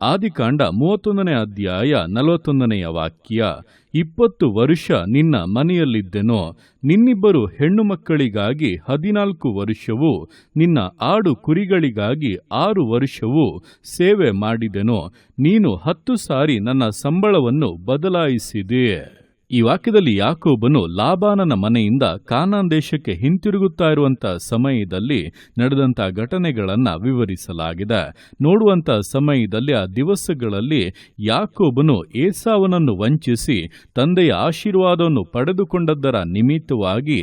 ಆದಿಕಾಂಡ ಮೂವತ್ತೊಂದನೇ ಅಧ್ಯಾಯ ನಲವತ್ತೊಂದನೆಯ ವಾಕ್ಯ, ಇಪ್ಪತ್ತು ವರುಷ ನಿನ್ನ ಮನೆಯಲ್ಲಿದ್ದೆನೋ, ನಿನ್ನಿಬ್ಬರು ಹೆಣ್ಣು ಮಕ್ಕಳಿಗಾಗಿ ಹದಿನಾಲ್ಕು ವರ್ಷವೂ, ನಿನ್ನ ಆಡು ಕುರಿಗಳಿಗಾಗಿ ಆರು ವರ್ಷವೂ ಸೇವೆ ಮಾಡಿದೆನೋ, ನೀನು ಹತ್ತು ಸಾರಿ ನನ್ನ ಸಂಬಳವನ್ನು ಬದಲಾಯಿಸಿದೆ. ಈ ವಾಕ್ಯದಲ್ಲಿ ಯಾಕೋಬನು ಲಾಬಾನನ ಮನೆಯಿಂದ ಕಾನಾನ್ ದೇಶಕ್ಕೆ ಹಿಂತಿರುಗುತ್ತಾ ಇರುವಂತ ಸಮಯದಲ್ಲಿ ನಡೆದಂತ ಘಟನೆಗಳನ್ನ ವಿವರಿಸಲಾಗಿದೆ. ನೋಡುವಂತ ಸಮಯದಲ್ಲಿ, ಆ ದಿವಸಗಳಲ್ಲಿ ಯಾಕೋಬನು ಏಸಾವನನ್ನು ವಂಚಿಸಿ ತಂದೆಯ ಆಶೀರ್ವಾದವನ್ನು ಪಡೆದುಕೊಂಡದ್ದರ ನಿಮಿತ್ತವಾಗಿ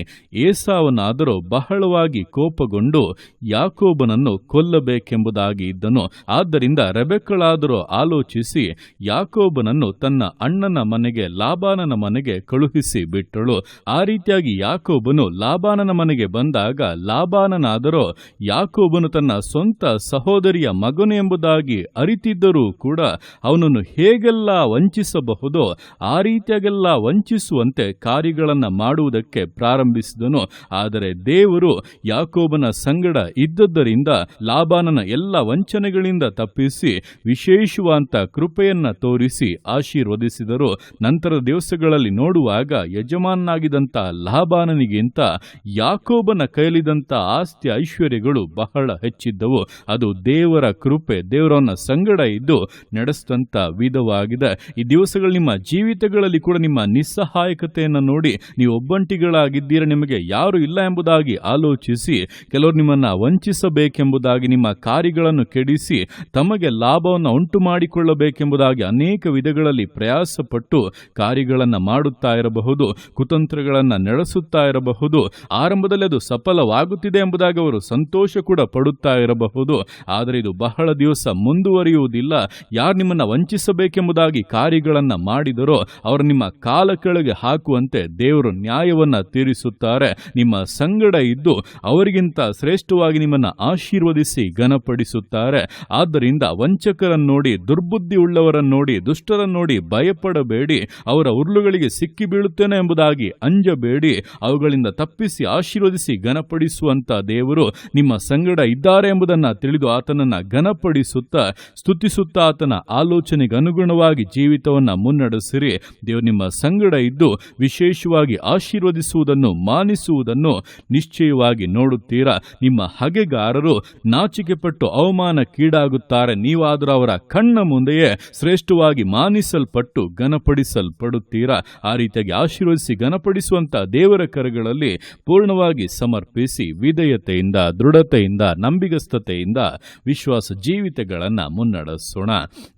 ಏಸಾವನಾದರೂ ಬಹಳವಾಗಿ ಕೋಪಗೊಂಡು ಯಾಕೋಬನನ್ನು ಕೊಲ್ಲಬೇಕೆಂಬುದಾಗಿ ಇದ್ದನು. ಆದ್ದರಿಂದ ರೆಬೆಕ್ಕಳಾದರೂ ಆಲೋಚಿಸಿ ಯಾಕೋಬನನ್ನು ತನ್ನ ಅಣ್ಣನ ಮನೆಗೆ ಲಾಬಾನನ ಮನೆಗೆ ಕಳುಹಿಸಿ ಬಿಟ್ಟಳು. ಆ ರೀತಿಯಾಗಿ ಯಾಕೋಬನು ಲಾಬಾನನ ಮನೆಗೆ ಬಂದಾಗ ಲಾಬಾನನಾದರೋ, ಯಾಕೋಬನು ತನ್ನ ಸ್ವಂತ ಸಹೋದರಿಯ ಮಗನು ಎಂಬುದಾಗಿ ಅರಿತಿದ್ದರೂ ಕೂಡ ಅವನನ್ನು ಹೇಗೆಲ್ಲ ವಂಚಿಸಬಹುದೋ, ಆ ರೀತಿಯಾಗೆಲ್ಲ ವಂಚಿಸುವಂತೆ ಕಾರ್ಯಗಳನ್ನು ಮಾಡುವುದಕ್ಕೆ ಪ್ರಾರಂಭಿಸಿದನು. ಆದರೆ ದೇವರು ಯಾಕೋಬನ ಸಂಗಡ ಇದ್ದದ್ದರಿಂದ ಲಾಬಾನನ ಎಲ್ಲ ವಂಚನೆಗಳಿಂದ ತಪ್ಪಿಸಿ ವಿಶೇಷವಾದ ಕೃಪೆಯನ್ನ ತೋರಿಸಿ ಆಶೀರ್ವದಿಸಿದರು. ನಂತರ ದಿವಸಗಳಲ್ಲಿ ನೋಡುವಾಗ ಯಜಮಾನನಾಗಿದಂಥ ಲಾಭಾನನಿಗಿಂತ ಯಾಕೋಬನ ಕೈಲಿದಂಥ ಆಸ್ತಿ ಐಶ್ವರ್ಯಗಳು ಬಹಳ ಹೆಚ್ಚಿದ್ದವು. ಅದು ದೇವರ ಕೃಪೆ, ದೇವರನ್ನ ಸಂಗಡ ಇದ್ದು ನಡೆಸಿದಂಥ ವಿಧವಾಗಿದೆ. ಈ ದಿವಸಗಳು ನಿಮ್ಮ ಜೀವಿತಗಳಲ್ಲಿ ಕೂಡ ನಿಮ್ಮ ನಿಸ್ಸಹಾಯಕತೆಯನ್ನು ನೋಡಿ ನೀವು ಒಬ್ಬಂಟಿಗಳಾಗಿದ್ದೀರ ನಿಮಗೆ ಯಾರು ಇಲ್ಲ ಎಂಬುದಾಗಿ ಆಲೋಚಿಸಿ, ಕೆಲವರು ನಿಮ್ಮನ್ನ ವಂಚಿಸಬೇಕೆಂಬುದಾಗಿ, ನಿಮ್ಮ ಕಾರ್ಯಗಳನ್ನು ಕೆಡಿಸಿ, ತಮಗೆ ಲಾಭವನ್ನು ಉಂಟು ಮಾಡಿಕೊಳ್ಳಬೇಕೆಂಬುದಾಗಿ ಅನೇಕ ವಿಧಗಳಲ್ಲಿ ಪ್ರಯಾಸಪಟ್ಟು ಕಾರ್ಯಗಳನ್ನು ಮಾಡುತ್ತಾ ಇರಬಹುದು, ಕುತಂತ್ರಗಳನ್ನು ನಡೆಸುತ್ತಾ ಇರಬಹುದು, ಆರಂಭದಲ್ಲಿ ಅದು ಸಫಲವಾಗುತ್ತಿದೆ ಎಂಬುದಾಗಿ ಅವರು ಸಂತೋಷ ಕೂಡ ಪಡುತ್ತಾ ಇರಬಹುದು. ಆದರೆ ಇದು ಬಹಳ ದಿವಸ ಮುಂದುವರಿಯುವುದಿಲ್ಲ. ಯಾರು ನಿಮ್ಮನ್ನ ವಂಚಿಸಬೇಕೆಂಬುದಾಗಿ ಕಾರ್ಯಗಳನ್ನು ಮಾಡಿದರೋ, ಅವರು ನಿಮ್ಮ ಕಾಲ ಕೆಳಗೆ ಹಾಕುವಂತೆ ದೇವರು ನ್ಯಾಯವನ್ನ ತೀರಿಸುತ್ತಾರೆ. ನಿಮ್ಮ ಸಂಗಡ ಇದ್ದು ಅವರಿಗಿಂತ ಶ್ರೇಷ್ಠವಾಗಿ ನಿಮ್ಮನ್ನ ಆಶೀರ್ವದಿಸಿ ಘನಪಡಿಸುತ್ತಾರೆ. ಆದ್ದರಿಂದ ವಂಚಕರನ್ನು ನೋಡಿ ದುರ್ಬುದ್ಧಿ ಉಳ್ಳವರನ್ನು ನೋಡಿ ದುಷ್ಟರನ್ನು ನೋಡಿ ಭಯಪಡಬೇಡಿ. ಅವರ ಉರುಳುಗಳಿಗೆ ಸಿಕ್ಕಿ ಬೀಳುತ್ತೇನೆ ಎಂಬುದಾಗಿ ಅಂಜಬೇಡಿ. ಅವುಗಳಿಂದ ತಪ್ಪಿಸಿ ಆಶೀರ್ವದಿಸಿ ಘನಪಡಿಸುವಂತ ದೇವರು ನಿಮ್ಮ ಸಂಗಡ ಇದ್ದಾರೆ ಎಂಬುದನ್ನು ತಿಳಿದು ಆತನನ್ನು ಘನಪಡಿಸುತ್ತಾ, ಸ್ತುತಿಸುತ್ತಾ ಆತನ ಆಲೋಚನೆಗೆ ಅನುಗುಣವಾಗಿ ಜೀವಿತವನ್ನು ಮುನ್ನಡೆಸಿರಿ. ದೇವರು ನಿಮ್ಮ ಸಂಗಡ ಇದ್ದು ವಿಶೇಷವಾಗಿ ಆಶೀರ್ವದಿಸುವುದನ್ನು ಮಾನಿಸುವುದನ್ನು ನಿಶ್ಚಯವಾಗಿ ನೋಡುತ್ತೀರಾ? ನಿಮ್ಮ ಹಗೆಗಾರರು ನಾಚಿಕೆ ನಾಚಿಕೆಪಟ್ಟು ಅವಮಾನಕ್ಕೀಡಾಗುತ್ತಾರೆ. ನೀವಾದರೂ ಅವರ ಕಣ್ಣ ಮುಂದೆಯೇ ಶ್ರೇಷ್ಠವಾಗಿ ಮಾನಿಸಲ್ಪಟ್ಟು ಘನಪಡಿಸಲ್ಪಡುತ್ತೀರಾ? ಆ ರೀತಿಯಾಗಿ ಆಶೀರ್ವದಿಸಿ ಘನಪಡಿಸುವಂಥ ದೇವರ ಕರಗಳಲ್ಲಿ ಪೂರ್ಣವಾಗಿ ಸಮರ್ಪಿಸಿ ವಿಧೇಯತೆಯಿಂದ, ದೃಢತೆಯಿಂದ, ನಂಬಿಗಸ್ತತೆಯಿಂದ ವಿಶ್ವಾಸ ಜೀವಿತಗಳನ್ನು ಮುನ್ನಡೆಸೋಣ.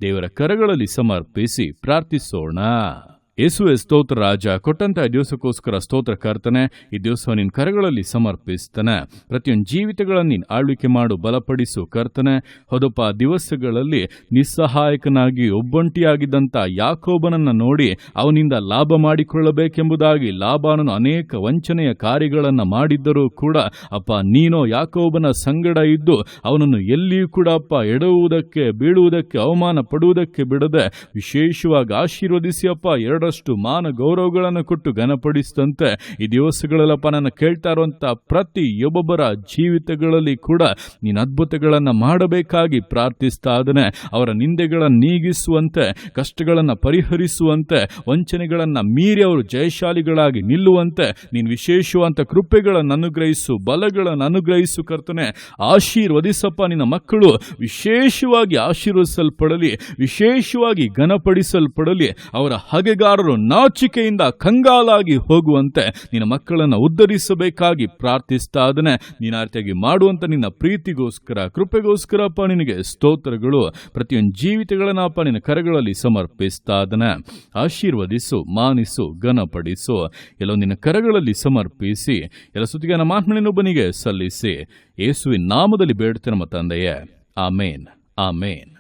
ದೇವರ ಕರಗಳಲ್ಲಿ ಸಮರ್ಪಿಸಿ ಪ್ರಾರ್ಥಿಸೋಣ. ಯೇಸುವೆ ಸ್ತೋತ್ರ ರಾಜ, ಕೊಟ್ಟಂತಹ ದಿವಸಕ್ಕೋಸ್ಕರ ಸ್ತೋತ್ರ ಕರ್ತನೆ, ಈ ದಿವಸ ನಿನ್ನ ಕರಗಳಲ್ಲಿ ಸಮರ್ಪಿಸ್ತಾನೆ. ಪ್ರತಿಯೊಂದು ಜೀವಿತಗಳನ್ನು ನೀನು ಆಳ್ವಿಕೆ ಮಾಡು, ಬಲಪಡಿಸು ಕರ್ತನೆ. ಹೊದಪ ದಿವಸಗಳಲ್ಲಿ ನಿಸ್ಸಹಾಯಕನಾಗಿ ಒಬ್ಬಂಟಿಯಾಗಿದ್ದಂಥ ಯಾಕೋಬನನ್ನು ನೋಡಿ ಅವನಿಂದ ಲಾಭ ಮಾಡಿಕೊಳ್ಳಬೇಕೆಂಬುದಾಗಿ ಲಾಭಾನನು ಅನೇಕ ವಂಚನೆಯ ಕಾರ್ಯಗಳನ್ನು ಮಾಡಿದ್ದರೂ ಕೂಡ, ಅಪ್ಪ, ನೀನೋ ಯಾಕೋಬನ ಸಂಗಡ ಇದ್ದು ಅವನನ್ನು ಎಲ್ಲಿಯೂ ಕೂಡ ಅಪ್ಪ ಎಡುವುದಕ್ಕೆ ಬೀಳುವುದಕ್ಕೆ ಅವಮಾನ ಪಡುವುದಕ್ಕೆ ಬಿಡದೆ ವಿಶೇಷವಾಗಿ ಆಶೀರ್ವದಿಸಿ ಅಪ್ಪ ಎರಡರಷ್ಟು ಮಾನ ಗೌರವಗಳನ್ನು ಕೊಟ್ಟು ಘನಪಡಿಸಿದಂತೆ ಈ ದಿವಸಗಳಲ್ಲಪ್ಪ ನನ್ನ ಕೇಳ್ತಾ ಪ್ರತಿ ಒಬ್ಬೊಬ್ಬರ ಜೀವಿತಗಳಲ್ಲಿ ಕೂಡ ನೀನು ಅದ್ಭುತಗಳನ್ನು ಮಾಡಬೇಕಾಗಿ ಪ್ರಾರ್ಥಿಸ್ತಾ ಅದನೆ ಅವರ ನಿಂದೆಗಳನ್ನು ನೀಗಿಸುವಂತೆ, ಕಷ್ಟಗಳನ್ನು ಪರಿಹರಿಸುವಂತೆ, ವಂಚನೆಗಳನ್ನು ಮೀರಿ ಅವರು ಜಯಶಾಲಿಗಳಾಗಿ ನಿಲ್ಲುವಂತೆ, ನೀನು ವಿಶೇಷವಾದ ಕೃಪೆಗಳನ್ನು ಅನುಗ್ರಹಿಸು, ಬಲಗಳನ್ನು ಅನುಗ್ರಹಿಸು ಕರ್ತನೆ. ಆಶೀರ್ವದಿಸಪ್ಪ ನಿನ್ನ ಮಕ್ಕಳು, ವಿಶೇಷವಾಗಿ ಆಶೀರ್ವದಿಸಲ್ಪಡಲಿ, ವಿಶೇಷವಾಗಿ ಘನಪಡಿಸಲ್ಪಡಲಿ, ಅವರ ಹಗೆಗಾರರು ನಾಚಿಕೆಯಿಂದ ಕಂಗಾಲಾಗಿ ಹೋಗುವಂತೆ ನಿನ್ನ ಮಕ್ಕಳನ್ನು ಉದ್ಧರಿಸಬೇಕಾಗಿ ಪ್ರಾರ್ಥಿಸ್ತಾ ಅದನ್ನೇ ನೀನು ಆ ನಿನ್ನ ಪ್ರೀತಿಗೋಸ್ಕರ ಕೃಪೆಗೋಸ್ಕರಪ್ಪ ನಿನಗೆ ಸ್ತೋತ್ರಗಳು. ಪ್ರತಿಯೊಂದು ಜೀವಿತಗಳನ್ನಪ್ಪ ನಿನ್ನ ಕರಗಳಲ್ಲಿ ಸಮರ್ಪಿಸ್ತಾ ಅದನ್ನ ಆಶೀರ್ವದಿಸು, ಮಾನಿಸು, ಘನಪಡಿಸು. ಎಲ್ಲೋ ನಿನ್ನ ಕರಗಳಲ್ಲಿ ಸಮರ್ಪಿಸಿ, ಎಲ್ಲ ಸುತ್ತಿಗೆ ನಮ್ಮ ಆತ್ಮನಿನೊಬ್ಬನಿಗೆ ಸಲ್ಲಿಸಿ. ಯೇಸುವಿನ ನಾಮದಲ್ಲಿ ಬೇಡ್ತೇನೆ ನಮ್ಮ ತಂದೆಯೇ. ಆಮೇನ್. ಆಮೇನ್.